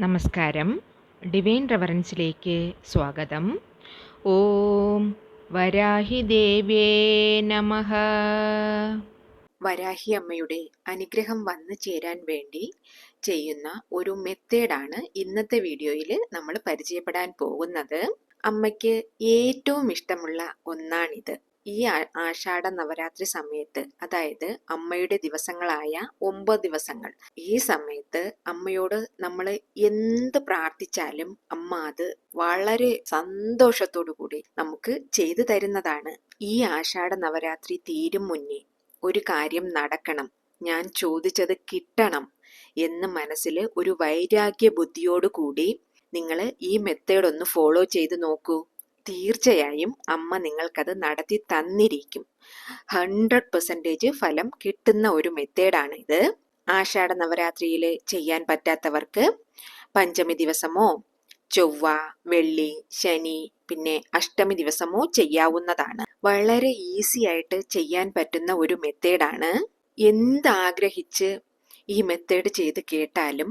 നമസ്കാരം. ഡിവൈൻ റെവറൻസിലേക്ക് സ്വാഗതം. ഓം വരാഹി ദേവേ നമ. വരാഹി അമ്മയുടെ അനുഗ്രഹം വന്നു ചേരാൻ വേണ്ടി ചെയ്യുന്ന ഒരു മെത്തേഡാണ് ഇന്നത്തെ വീഡിയോയിൽ നമ്മൾ പരിചയപ്പെടാൻ പോകുന്നത്. അമ്മയ്ക്ക് ഏറ്റവും ഇഷ്ടമുള്ള ഒന്നാണിത്. ഈ ആഷാഢ നവരാത്രി സമയത്ത് അതായത് അമ്മയുടെ ദിവസങ്ങളായ ഒമ്പത് ദിവസങ്ങൾ ഈ സമയത്ത് അമ്മയോട് നമ്മൾ എന്ത് പ്രാർത്ഥിച്ചാലും അമ്മ അത് വളരെ സന്തോഷത്തോടു കൂടി നമുക്ക് ചെയ്തു തരുന്നതാണ്. ഈ ആഷാഢ നവരാത്രി തീരും മുന്നേ ഒരു കാര്യം നടക്കണം. ഞാൻ ചോദിച്ചത് കിട്ടണം എന്ന് മനസ്സിൽ ഒരു വൈരാഗ്യ ബുദ്ധിയോട് കൂടി നിങ്ങൾ ഈ മെത്തേഡ് ഒന്ന് ഫോളോ ചെയ്ത് നോക്കൂ. തീർച്ചയായും അമ്മ നിങ്ങൾക്കത് നടത്തി തന്നിരിക്കും. ഹൺഡ്രഡ് പെർസെന്റേജ് ഫലം കിട്ടുന്ന ഒരു മെത്തേഡാണ് ഇത്. ആഷാഢ നവരാത്രിയിൽ ചെയ്യാൻ പറ്റാത്തവർക്ക് പഞ്ചമി ദിവസമോ ചൊവ്വ വെള്ളി ശനി പിന്നെ അഷ്ടമി ദിവസമോ ചെയ്യാവുന്നതാണ്. വളരെ ഈസി ആയിട്ട് ചെയ്യാൻ പറ്റുന്ന ഒരു മെത്തേഡാണ് എന്താഗ്രഹിച്ച് ഈ മെത്തേഡ് ചെയ്ത് കേട്ടാലും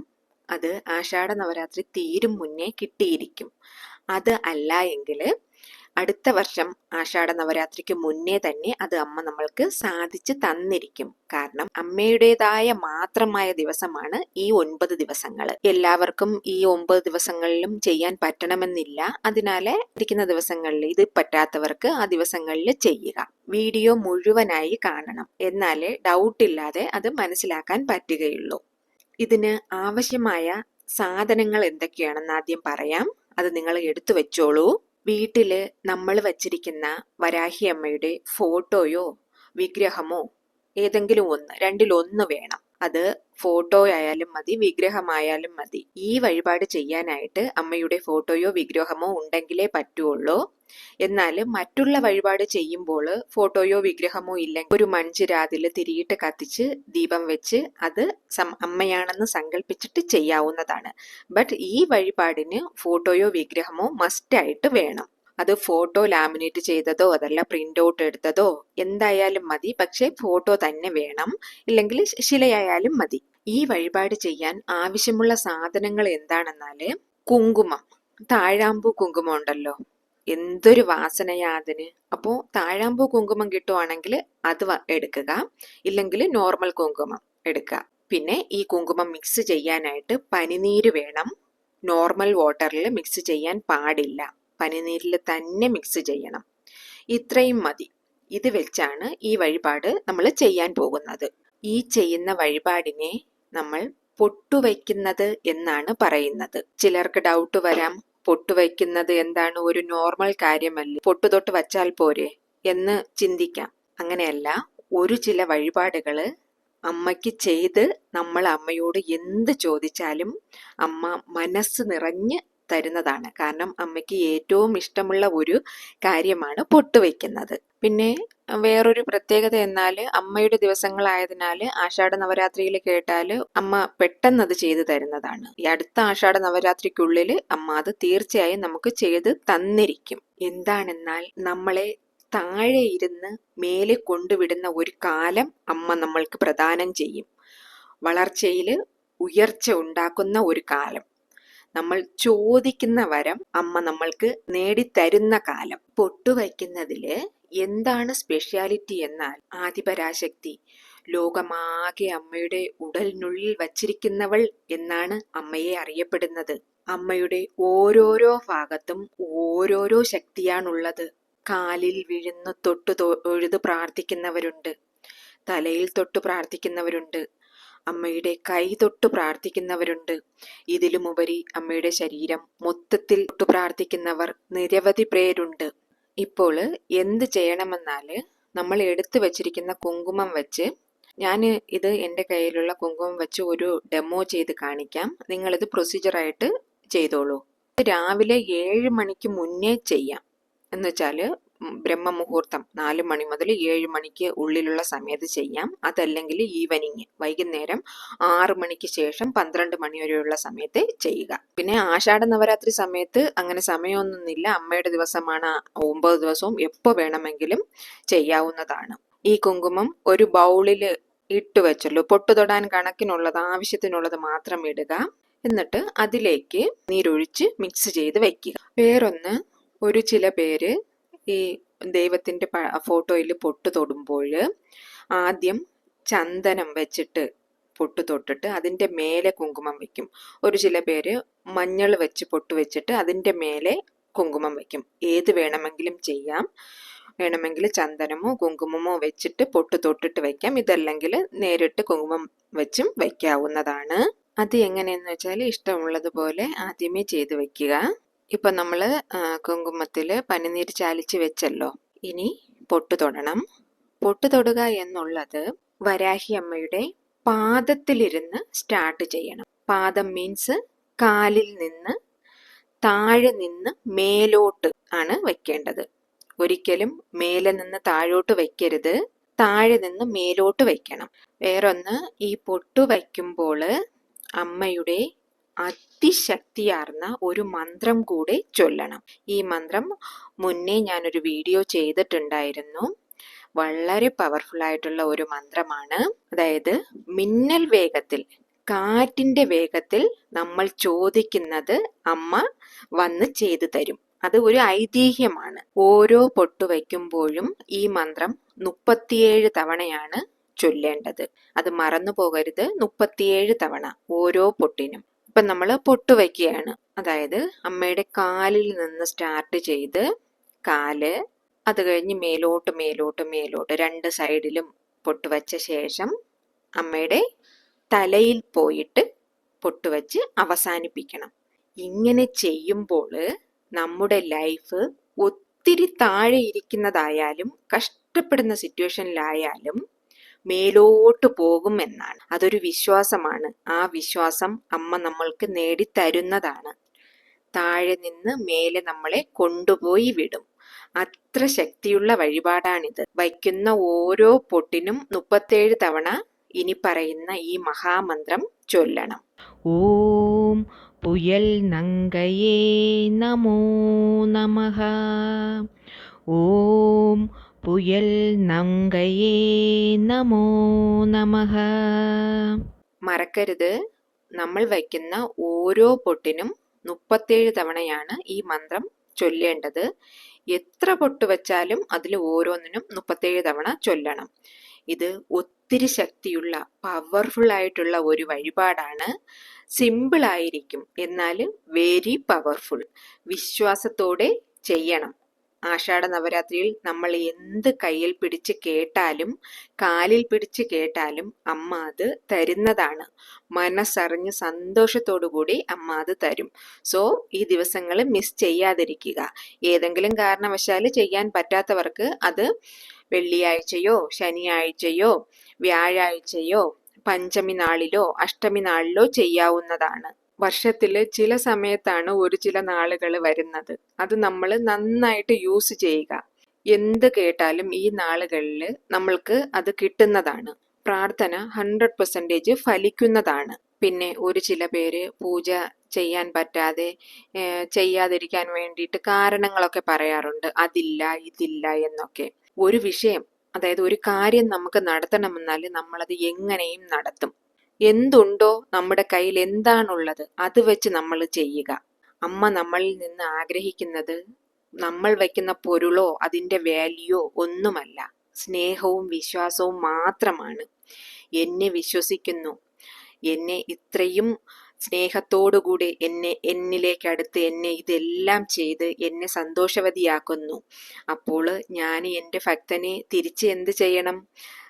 അത് ആഷാഢ നവരാത്രി തീരും മുന്നേ കിട്ടിയിരിക്കും. അത് അല്ല എങ്കിൽ അടുത്ത വർഷം ആഷാഢ നവരാത്രിക്ക് മുന്നേ തന്നെ അത് അമ്മ നമ്മൾക്ക് സാധിച്ചു തന്നിരിക്കും. കാരണം അമ്മയുടേതായ മാത്രമായ ദിവസമാണ് ഈ ഒൻപത് ദിവസങ്ങൾ എല്ലാവർക്കും ഈ ഒമ്പത് ദിവസങ്ങളിലും ചെയ്യാൻ പറ്റണമെന്നില്ല. അതിനാൽ ഇരിക്കുന്ന ദിവസങ്ങളിൽ ഇത് പറ്റാത്തവർക്ക് ആ ദിവസങ്ങളിൽ ചെയ്യുക. വീഡിയോ മുഴുവനായി കാണണം. എന്നാലേ ഡൗട്ട് ഇല്ലാതെ അത് മനസ്സിലാക്കാൻ പറ്റുകയുള്ളൂ. ഇതിന് ആവശ്യമായ സാധനങ്ങൾ എന്തൊക്കെയാണെന്ന് ആദ്യം പറയാം. അത് നിങ്ങൾ എടുത്തു വെച്ചോളൂ. വീട്ടിൽ നമ്മൾ വച്ചിരിക്കുന്ന വരാഹി അമ്മയുടെ ഫോട്ടോയോ വിഗ്രഹമോ ഏതെങ്കിലും ഒന്ന് രണ്ടിലൊന്ന് വേണം. അത് ഫോട്ടോ ആയാലും മതി വിഗ്രഹമായാലും മതി. ഈ വഴിപാട് ചെയ്യാനായിട്ട് അമ്മയുടെ ഫോട്ടോയോ വിഗ്രഹമോ ഉണ്ടെങ്കിലേ പറ്റുള്ളൂ. എന്നാൽ മറ്റുള്ള വഴിപാട് ചെയ്യുമ്പോൾ ഫോട്ടോയോ വിഗ്രഹമോ ഇല്ലെങ്കിൽ ഒരു മൺചിരാതിൽ തിരിയിട്ട് കത്തിച്ച് ദീപം വെച്ച് അത് അമ്മയാണെന്ന് സങ്കല്പിച്ചിട്ട് ചെയ്യാവുന്നതാണ്. ബട്ട് ഈ വഴിപാടിന് ഫോട്ടോയോ വിഗ്രഹമോ മസ്റ്റായിട്ട് വേണം. അത് ഫോട്ടോ ലാമിനേറ്റ് ചെയ്തതോ അതല്ല പ്രിന്റ് ഔട്ട് എടുത്തതോ എന്തായാലും മതി. പക്ഷേ ഫോട്ടോ തന്നെ വേണം. ഇല്ലെങ്കിൽ ശിലയായാലും മതി. ഈ വഴിപാട് ചെയ്യാൻ ആവശ്യമുള്ള സാധനങ്ങൾ എന്താണെന്നാൽ കുങ്കുമം. താഴാമ്പൂ കുങ്കുമം ഉണ്ടല്ലോ. എന്തൊരു വാസനയാ അതിന്? അപ്പോൾ താഴാമ്പൂ കുങ്കുമം കിട്ടുവാണെങ്കിൽ അത് എടുക്കുക. ഇല്ലെങ്കിൽ നോർമൽ കുങ്കുമം എടുക്കുക. പിന്നെ ഈ കുങ്കുമം മിക്സ് ചെയ്യാനായിട്ട് പനിനീര് വേണം. നോർമൽ വാട്ടറിൽ മിക്സ് ചെയ്യാൻ പാടില്ല. പനിനീരിൽ തന്നെ മിക്സ് ചെയ്യണം. ഇത്രയും മതി. ഇത് വെച്ചാണ് ഈ വഴിപാട് നമ്മൾ ചെയ്യാൻ പോകുന്നത്. ഈ ചെയ്യുന്ന വഴിപാടിനെ നമ്മൾ പൊട്ടുവയ്ക്കുന്നത് എന്നാണ് പറയുന്നത്. ചിലർക്ക് ഡൗട്ട് വരാം. പൊട്ടുവയ്ക്കുന്നത് എന്താണ് ഒരു നോർമൽ കാര്യമല്ലേ? പൊട്ടു തൊട്ട് വച്ചാൽ പോരെ എന്ന് ചിന്തിക്കാം. അങ്ങനെയല്ല ഒരു ചില വഴിപാടുകൾ അമ്മയ്ക്ക് ചെയ്ത് നമ്മൾ അമ്മയോട് എന്ത് ചോദിച്ചാലും അമ്മ മനസ്സ് നിറഞ്ഞ് തരുന്നതാണ്. കാരണം അമ്മയ്ക്ക് ഏറ്റവും ഇഷ്ടമുള്ള ഒരു കാര്യമാണ് പൊട്ടുവയ്ക്കുന്നത് പിന്നെ വേറൊരു പ്രത്യേകത എന്നാൽ അമ്മയുടെ ദിവസങ്ങളായതിനാൽ ആഷാഢ നവരാത്രിയിൽ കേട്ടാൽ അമ്മ പെട്ടെന്ന് അത് ചെയ്തു തരുന്നതാണ്. ഈ അടുത്ത ആഷാഢ നവരാത്രിക്കുള്ളിൽ അമ്മ അത് തീർച്ചയായും നമുക്ക് ചെയ്ത് തന്നിരിക്കും. എന്താണെന്നാൽ നമ്മളെ താഴെ ഇരുന്ന് മേലെ കൊണ്ടുവിടുന്ന ഒരു കാലം അമ്മ നമ്മൾക്ക് പ്രദാനം ചെയ്യും. വളർച്ചയിൽ ഉയർച്ച ഉണ്ടാക്കുന്ന ഒരു കാലം. നമ്മൾ ചോദിക്കുന്ന വരം അമ്മ നമ്മൾക്ക് നേടിത്തരുന്ന കാലം. പൊട്ടുവയ്ക്കുന്നതിൽ എന്താണ് സ്പെഷ്യാലിറ്റി എന്നാൽ ആദിപരാശക്തി? ലോകമാകെ അമ്മയുടെ ഉടലിനുള്ളിൽ വച്ചിരിക്കുന്നവൾ എന്നാണ് അമ്മയെ അറിയപ്പെടുന്നത്. അമ്മയുടെ ഓരോരോ ഭാഗത്തും ഓരോരോ ശക്തിയാണുള്ളത്. കാലിൽ വിഴുന്ന് തൊട്ട് തൊഴുത് പ്രാർത്ഥിക്കുന്നവരുണ്ട്. തലയിൽ തൊട്ട് പ്രാർത്ഥിക്കുന്നവരുണ്ട്. അമ്മയുടെ കൈ തൊട്ട് പ്രാർത്ഥിക്കുന്നവരുണ്ട്. ഇതിലുമുപരി അമ്മയുടെ ശരീരം മൊത്തത്തിൽ തൊട്ട് പ്രാർത്ഥിക്കുന്നവർ നിരവധി പേരുണ്ട്. ഇപ്പോൾ എന്ത് ചെയ്യണമെന്നാൽ നമ്മൾ എടുത്തു വച്ചിരിക്കുന്ന കുങ്കുമം വെച്ച് ഞാൻ ഇത് എന്റെ കയ്യിലുള്ള കുങ്കുമം വെച്ച് ഒരു ഡെമോ ചെയ്ത് കാണിക്കാം. നിങ്ങളിത് പ്രൊസീജിയറായിട്ട് ചെയ്തോളൂ. രാവിലെ ഏഴ് മണിക്ക് മുന്നേ ചെയ്യാം. എന്ന് വെച്ചാൽ ബ്രഹ്മമുഹൂർത്തം നാല് മണി മുതൽ ഏഴ് മണിക്ക് ഉള്ളിലുള്ള സമയത്ത് ചെയ്യാം. അതല്ലെങ്കിൽ ഈവനിങ് വൈകുന്നേരം ആറ് മണിക്ക് ശേഷം പന്ത്രണ്ട് മണി വരെയുള്ള സമയത്ത് ചെയ്യുക. പിന്നെ ആഷാഢ നവരാത്രി സമയത്ത് അങ്ങനെ സമയമൊന്നുമില്ല. അമ്മയുടെ ദിവസമാണ് ഒമ്പത് ദിവസവും എപ്പോൾ വേണമെങ്കിലും ചെയ്യാവുന്നതാണ്. ഈ കുങ്കുമം ഒരു ബൗളിൽ ഇട്ട് വെച്ചല്ലോ. പൊട്ടു തൊടാൻ കണക്കിനുള്ളത് ആവശ്യത്തിനുള്ളത് മാത്രം ഇടുക. എന്നിട്ട് അതിലേക്ക് നീരൊഴിച്ച് മിക്സ് ചെയ്ത് വയ്ക്കുക വേറൊന്ന് ഒരു ചില പേര് ഈ ദൈവത്തിന്റെ ഫോട്ടോയിൽ പൊട്ട് തൊടുമ്പോൾ ആദ്യം ചന്ദനം വെച്ചിട്ട് പൊട്ട് തൊട്ടിട്ട് അതിന്റെ മേലെ കുങ്കുമം വെക്കും. ഒരു ചില പേര് മഞ്ഞൾ വെച്ച് പൊട്ട് വെച്ചിട്ട് അതിന്റെ മേലെ കുങ്കുമം വെക്കും. ഏത് വേണമെങ്കിലും ചെയ്യാം. വേണമെങ്കിൽ ചന്ദനമോ കുങ്കുമമോ വെച്ചിട്ട് പൊട്ട് തൊട്ടിട്ട് വയ്ക്കാം ഇതല്ലെങ്കിൽ നേരിട്ട് കുങ്കുമം വെച്ചും വയ്ക്കാവുന്നതാണ് അത് എങ്ങനെയെന്ന് വെച്ചാൽ ഇഷ്ടമുള്ളതുപോലെ ആദ്യമേ ചെയ്ത് വെക്കുക. ഇപ്പം നമ്മൾ കുങ്കുമത്തിൽ പനിനീർ ചാലിച്ച് വെച്ചല്ലോ. ഇനി പൊട്ട് തൊടണം. പൊട്ട് തൊടുക എന്നുള്ളത് വരാഹി അമ്മയുടെ പാദത്തിലിരുന്ന് സ്റ്റാർട്ട് ചെയ്യണം. പാദം മീൻസ് കാലിൽ നിന്ന് താഴെ നിന്ന് മേലോട്ട് ആണ് വെക്കേണ്ടത്. ഒരിക്കലും മേലെ നിന്ന് താഴോട്ട് വയ്ക്കരുത് താഴെ നിന്ന് മേലോട്ട് വയ്ക്കണം വേറൊന്ന് ഈ പൊട്ടു വയ്ക്കുമ്പോൾ അമ്മയുടെ അതിശക്തിയാർന്ന ഒരു മന്ത്രം കൂടെ ചൊല്ലണം. ഈ മന്ത്രം മുന്നേ ഞാനൊരു വീഡിയോ ചെയ്തിട്ടുണ്ടായിരുന്നു. വളരെ പവർഫുൾ ആയിട്ടുള്ള ഒരു മന്ത്രമാണ്. അതായത് മിന്നൽ വേഗത്തിൽ കാറ്റിന്റെ വേഗത്തിൽ നമ്മൾ ചോദിക്കുന്നത് അമ്മ വന്ന് ചെയ്തു തരും. അത് ഒരു ഐതിഹ്യമാണ്. ഓരോ പൊട്ടു വയ്ക്കുമ്പോഴും ഈ മന്ത്രം മുപ്പത്തിയേഴ് തവണയാണ് ചൊല്ലേണ്ടത്. അത് മറന്നു പോകരുത് മുപ്പത്തിയേഴ് തവണ ഓരോ പൊട്ടിനും. ഇപ്പൊ നമ്മൾ പൊട്ട് വയ്ക്കുകയാണ്. അതായത് അമ്മയുടെ കാലിൽ നിന്ന് സ്റ്റാർട്ട് ചെയ്ത് കാൽ അത് കഴിഞ്ഞ് മേലോട്ട് മേലോട്ട് മേലോട്ട് രണ്ട് സൈഡിലും പൊട്ട് വച്ച ശേഷം അമ്മയുടെ തലയിൽ പോയിട്ട് പൊട്ട് വച്ച് അവസാനിപ്പിക്കണം. ഇങ്ങനെ ചെയ്യുമ്പോൾ നമ്മുടെ ലൈഫ് ഒത്തിരി താഴെ ഇരിക്കുന്നതായാലും കഷ്ടപ്പെടുന്ന സിറ്റുവേഷനിലായാലും മേലോട്ട് പോകും എന്നാണ്. അതൊരു വിശ്വാസമാണ്. ആ വിശ്വാസം അമ്മ നമ്മൾക്ക് നേടിത്തരുന്നതാണ്. താഴെ നിന്ന് മേലെ നമ്മളെ കൊണ്ടുപോയി വിടും. അത്ര ശക്തിയുള്ള വഴിപാടാണിത്. വയ്ക്കുന്ന ഓരോ പൊട്ടിനും മുപ്പത്തേഴ് തവണ ഇനി പറയുന്ന ഈ മഹാമന്ത്രം ചൊല്ലണം. ഓം പുയൽ നങ്കയേ നമോ നമഃ. ഓം പുയൽ നങ്കയേ നമോ നമഃ. മറക്കരുത്. നമ്മൾ വയ്ക്കുന്ന ഓരോ പൊട്ടിനും മുപ്പത്തേഴ് തവണയാണ് ഈ മന്ത്രം ചൊല്ലേണ്ടത്. എത്ര പൊട്ട് വെച്ചാലും അതിൽ ഓരോന്നിനും മുപ്പത്തേഴ് തവണ ചൊല്ലണം. ഇത് ഒത്തിരി ശക്തിയുള്ള പവർഫുൾ ആയിട്ടുള്ള ഒരു വഴിപാടാണ്. സിമ്പിൾ ആയിരിക്കും എന്നാൽ വെരി പവർഫുൾ വിശ്വാസത്തോടെ ചെയ്യണം. ആഷാഢ നവരാത്രിയിൽ നമ്മൾ എന്ത് കയ്യിൽ പിടിച്ച് കേട്ടാലും കാലിൽ പിടിച്ച് കേട്ടാലും അമ്മ അത് തരുന്നതാണ്. മനസ്സറിഞ്ഞ് കൂടി അമ്മ അത് തരും. സോ ഈ ദിവസങ്ങൾ മിസ് ചെയ്യാതിരിക്കുക. ഏതെങ്കിലും കാരണവശാൽ ചെയ്യാൻ പറ്റാത്തവർക്ക് അത് വെള്ളിയാഴ്ചയോ ശനിയാഴ്ചയോ വ്യാഴാഴ്ചയോ പഞ്ചമി നാളിലോ അഷ്ടമി നാളിലോ ചെയ്യാവുന്നതാണ്. വർഷത്തിൽ ചില സമയത്താണ് ഒരു ചില നാളുകൾ വരുന്നത്. അത് നമ്മൾ നന്നായിട്ട് യൂസ് ചെയ്യുക. എന്ത് കേട്ടാലും ഈ നാളുകളിൽ നമ്മൾക്ക് അത് കിട്ടുന്നതാണ്. പ്രാർത്ഥന ഹൺഡ്രഡ് പെർസെന്റേജ് ഫലിക്കുന്നതാണ്. പിന്നെ ഒരു ചില പേര് പൂജ ചെയ്യാൻ പറ്റാതെ ചെയ്യാതിരിക്കാൻ വേണ്ടിയിട്ട് കാരണങ്ങളൊക്കെ പറയാറുണ്ട്. അതില്ല ഇതില്ല എന്നൊക്കെ. ഒരു വിഷയം അതായത് ഒരു കാര്യം നമുക്ക് നടത്തണമെന്നാൽ നമ്മളത് എങ്ങനെയും നടത്തും. എന്തുണ്ടോ നമ്മുടെ കയ്യിൽ എന്താണുള്ളത് അത് വെച്ച് നമ്മൾ ചെയ്യുക. അമ്മ നമ്മളിൽ നിന്ന് ആഗ്രഹിക്കുന്നത് നമ്മൾ വയ്ക്കുന്ന പൊരുളോ അതിന്റെ വാല്യൂ ഒന്നുമല്ല. സ്നേഹവും വിശ്വാസവും മാത്രമാണ്. എന്നെ വിശ്വസിക്കുന്നു. എന്നെ ഇത്രയും സ്നേഹത്തോടുകൂടി എന്നെ എന്നിലേക്ക് അടുത്ത് എന്നെ ഇതെല്ലാം ചെയ്ത് എന്നെ സന്തോഷവതിയാക്കുന്നു. അപ്പോൾ ഞാൻ എന്റെ ഭക്തനെ തിരിച്ച് എന്ത് ചെയ്യണം?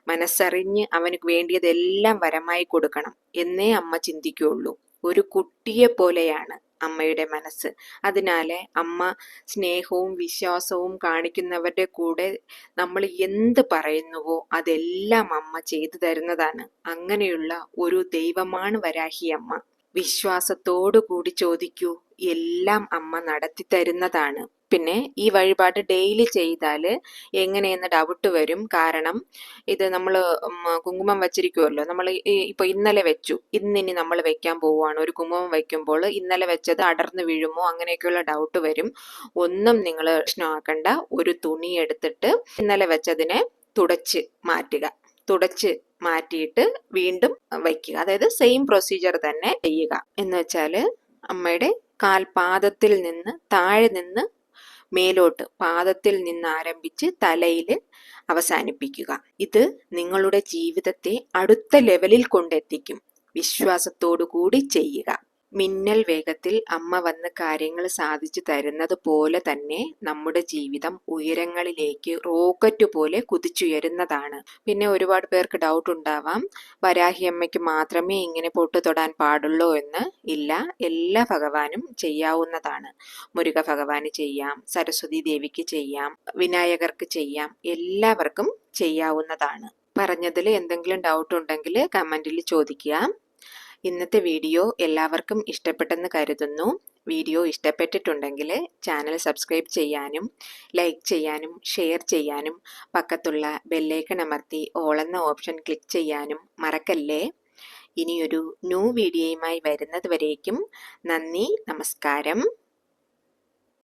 മനസ്സറിഞ്ഞ് അവന് വേണ്ടിയതെല്ലാം വരമായി കൊടുക്കണം എന്നേ അമ്മ ചിന്തിക്കുകയുള്ളൂ. ഒരു കുട്ടിയെ പോലെയാണ് അമ്മയുടെ മനസ്സ്. അതിനാലെ അമ്മ സ്നേഹവും വിശ്വാസവും കാണിക്കുന്നവരുടെ കൂടെ നമ്മൾ എന്ത് പറയുന്നുവോ അതെല്ലാം അമ്മ ചെയ്തു തരുന്നതാണ്. അങ്ങനെയുള്ള ഒരു ദൈവമാണ് വരാഹി അമ്മ. വിശ്വാസത്തോടു കൂടി ചോദിക്കൂ. എല്ലാം അമ്മ നടത്തി തരുന്നതാണ്. പിന്നെ ഈ വഴിപാട് ഡെയിലി ചെയ്താൽ എങ്ങനെയെന്ന് ഡൗട്ട് വരും. കാരണം ഇത് നമ്മൾ കുങ്കുമം വെച്ചിരിക്കുമല്ലോ നമ്മൾ ഇപ്പോൾ ഇന്നലെ വെച്ചു. ഇന്നിനി നമ്മൾ വെക്കാൻ പോവുകയാണ്. ഒരു കുങ്കുമം വയ്ക്കുമ്പോൾ ഇന്നലെ വെച്ചത് അടർന്നു വീഴുമോ? അങ്ങനെയൊക്കെയുള്ള ഡൗട്ട് വരും. ഒന്നും നിങ്ങൾ പ്രശ്നമാക്കണ്ട. ഒരു തുണി എടുത്തിട്ട് ഇന്നലെ വെച്ചതിനെ തുടച്ച് മാറ്റുക. തുടച്ച് മാറ്റിയിട്ട് വീണ്ടും വയ്ക്കുക അതായത് സെയിം പ്രൊസീജിയർ തന്നെ ചെയ്യുക. എന്ന് വെച്ചാൽ അമ്മയുടെ കാൽപാദത്തിൽ നിന്ന് താഴെ നിന്ന് മേലോട്ട് പാദത്തിൽ നിന്ന് ആരംഭിച്ച് തലയിൽ അവസാനിപ്പിക്കുക. ഇത് നിങ്ങളുടെ ജീവിതത്തെ അടുത്ത ലെവലിൽ കൊണ്ടെത്തിക്കും. വിശ്വാസത്തോടു കൂടി ചെയ്യുക. മിന്നൽ വേഗത്തിൽ അമ്മ വന്ന് കാര്യങ്ങൾ സാധിച്ചു തരുന്നത് പോലെ തന്നെ നമ്മുടെ ജീവിതം ഉയരങ്ങളിലേക്ക് റോക്കറ്റ് പോലെ കുതിച്ചുയരുന്നതാണ്. പിന്നെ ഒരുപാട് പേർക്ക് ഡൗട്ട് ഉണ്ടാവാം. വരാഹി അമ്മയ്ക്ക് മാത്രമേ ഇങ്ങനെ പൊട്ടു തൊടാൻ പാടുള്ളൂ എന്ന് ഇല്ല. എല്ലാ ഭഗവാനും ചെയ്യാവുന്നതാണ്. മുരുക ഭഗവാന് ചെയ്യാം. സരസ്വതി ദേവിക്ക് ചെയ്യാം. വിനായകർക്ക് ചെയ്യാം. എല്ലാവർക്കും ചെയ്യാവുന്നതാണ്. പറഞ്ഞതിൽ എന്തെങ്കിലും ഡൗട്ട് ഉണ്ടെങ്കിൽ കമന്റിൽ ചോദിക്കുക. ഇന്നത്തെ വീഡിയോ എല്ലാവർക്കും ഇഷ്ടപ്പെട്ടെന്ന് കരുതുന്നു. വീഡിയോ ഇഷ്ടപ്പെട്ടിട്ടുണ്ടെങ്കിൽ ചാനൽ സബ്സ്ക്രൈബ് ചെയ്യാനും ലൈക്ക് ചെയ്യാനും ഷെയർ ചെയ്യാനും പക്കത്തുള്ള ബെല്ലൈക്കൺ അമർത്തി ഓളെന്ന ഓപ്ഷൻ ക്ലിക്ക് ചെയ്യാനും മറക്കല്ലേ. ഇനിയൊരു ന്യൂ വീഡിയോയുമായി വരുന്നത് വരേക്കും നന്ദി നമസ്കാരം.